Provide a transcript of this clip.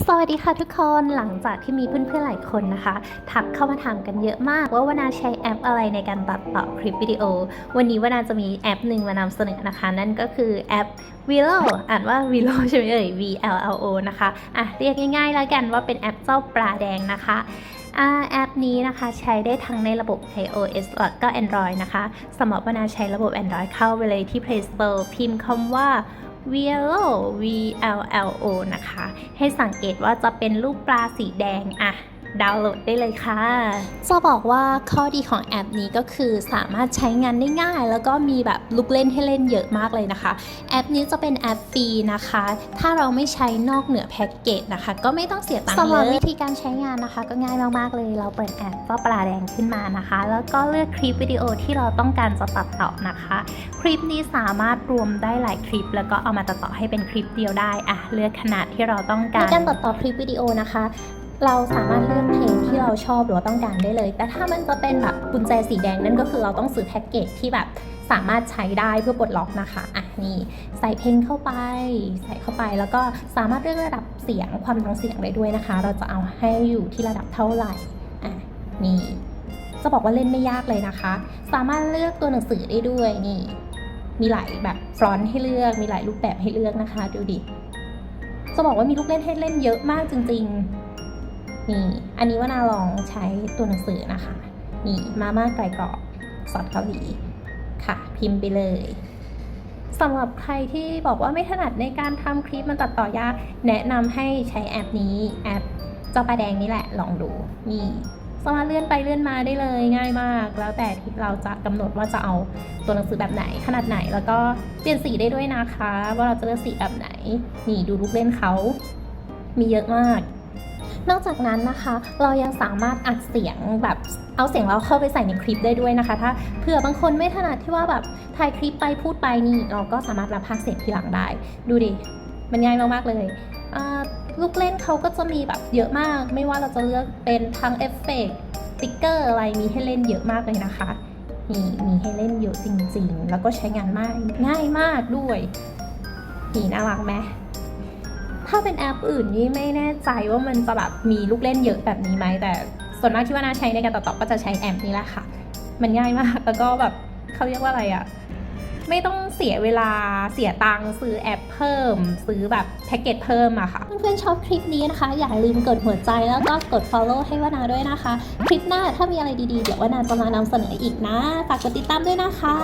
สวัสดีค่ะทุกคนหลังจากที่มีเพื่อนๆหลายคนนะคะ ทักเข้ามาถามกันเยอะมากว่าวนาใช้แอปอะไรในการตัดต่อคลิปวิดีโอ วันนี้วนาจะมีแอปหนึ่งมานำเสนอนะคะ นั่นก็คือแอป v i l o อ่านว่า v i l o ใช่ไหมเอ่ย V L L O นะคะอะเรียกง่ายๆ แล้วกันว่าเป็นแอปเจ้าปลาแดงนะคะแอปนี้นะคะใช้ได้ทั้งในระบบ iOS แล้วก็ Android นะคะสำหรับวนาใช้ระบบ Android เข้าไปเลยที่ Play Store พิมพ์คำว่า v i l o V L L O นะคะ ให้สังเกตว่าจะเป็นรูปปลาสีแดงอะ ดาวน์โหลดได้เลยค่ะ จะบอกว่าข้อดีของแอปนี้ก็คือสามารถใช้งานได้ง่าย แล้วก็มีแบบลูกเล่นให้เล่นเยอะมากเลยนะคะ แอปนี้จะเป็นแอปฟรีนะคะ ถ้าเราไม่ใช้นอกเหนือแพ็กเกจนะคะ ก็ไม่ต้องเสียตังค์เลยสำหรับวิธีการใช้งานนะคะ ก็ง่ายมากๆเลย เราเปิดแอปก็ปลาแดงขึ้นมานะคะ แล้วก็เลือกคลิปวิดีโอที่เราต้องการจะตัดต่อนะคะ คลิปนี้สามารถรวมได้หลายคลิป แล้วก็เอามาตัดต่อให้เป็นคลิปเดียวได้อะเลือกขนาดที่เราต้องการในการตัดต่อคลิปวิดีโอนะคะ เราสามารถเลือกเพลงที่เราชอบหรือว่าต้องการได้เลย แต่ถ้ามันจะเป็นแบบกุญแจสีแดงนั่นก็คือเราต้องซื้อแพ็กเกจที่แบบสามารถใช้ได้เพื่อปลดล็อกนะคะอะนี่ใส่เพลงเข้าไป ใส่เข้าไปแล้วก็สามารถเลือกระดับเสียงความดังเสียงได้ด้วยนะคะ เราจะเอาให้อยู่ที่ระดับเท่าไหร่อะนี่จะบอกว่าเล่นไม่ยากเลยนะคะ สามารถเลือกตัวหนังสือได้ด้วยนี่ มีหลายแบบฟรอนต์ให้เลือก มีหลายรูปแบบให้เลือกนะคะ ดูดิ จะบอกว่ามีลูกเล่นให้เล่นเยอะมากจริง ๆ นี่อันนี้ว่านาลองใช้ตัวหนังสือนะคะ นี่มาม่าไก่กรอบซอสเกาหลีค่ะ พิมพ์ไปเลยสำหรับใครที่บอกว่าไม่ถนัดในการทำคลิปมันตัดต่อยาก แนะนำให้ใช้แอปนี้แอปเจ้าปลาแดงนี่แหละลองดูนี่สามารถเลื่อนไปเลื่อนมาได้เลยง่ายมาก แล้วแต่ที่เราจะกำหนดว่าจะเอาตัวหนังสือแบบไหนขนาดไหน แล้วก็เปลี่ยนสีได้ด้วยนะคะ ว่าเราจะเลือกสีแบบไหน นี่ดูลูกเล่นเขา มีเยอะมาก นอกจากนั้นนะคะ เรายังสามารถอัดเสียงแบบเอาเสียงเราเข้าไปใส่ในคลิปได้ด้วยนะคะ ถ้าเผื่อบางคนไม่ถนัดที่ว่าแบบถ่ายคลิปไปพูดไปนี่ เราก็สามารถรับภาคเสียงทีหลังได้ ดูดิ มันง่ายมากๆเลยลูกเล่นเขาก็จะมีแบบเยอะมาก ไม่ว่าเราจะเลือกเป็นทั้งเอฟเฟกต์ติ๊กเกอร์อะไรมีให้เล่นเยอะมากเลยนะคะนี่มีให้เล่นเยอะจริงๆ แล้วก็ใช้งานมากง่ายมากด้วยนี่น่ารักไหม ถ้าเป็นแอปอื่นนี่ไม่แน่ใจว่ามันจะแบบมีลูกเล่นเยอะแบบนี้ไหมแต่ส่วนมากที่ว่าน่าใช้ในการตัดต่อก็จะใช้แอปนี้แหละค่ะ มันง่ายมากแล้วก็แบบเขาเรียกว่าอะไรอะไม่ต้องเสียเวลาเสียตังค์ซื้อแอปเพิ่ม ซื้อแบบแพ็กเกจเพิ่มอะค่ะ เพื่อนๆชอบคลิปนี้นะคะ อย่าลืมกดหัวใจแล้วก็กด follow ให้วานาด้วยนะคะ คลิปหน้าถ้ามีอะไรดีๆ เดี๋ยววานาจะมานำเสนออีกนะ ฝากกดติดตามด้วยนะคะ